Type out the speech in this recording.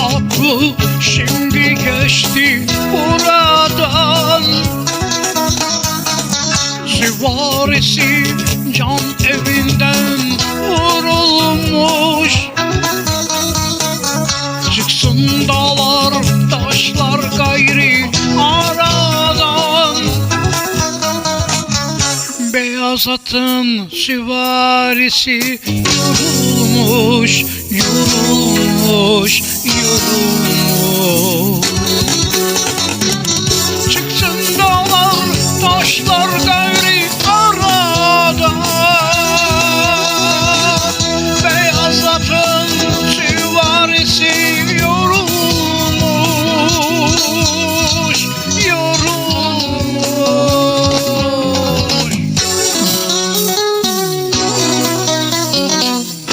oldu şimdi geçti buradan. Süvarisi can evinden vurulmuş. Çıksın dağlar taşlar gayri aradan. Beyaz atın süvarisi yorulmuş, yorulmuş, istiyorum. Çıksın dağlar taşlardan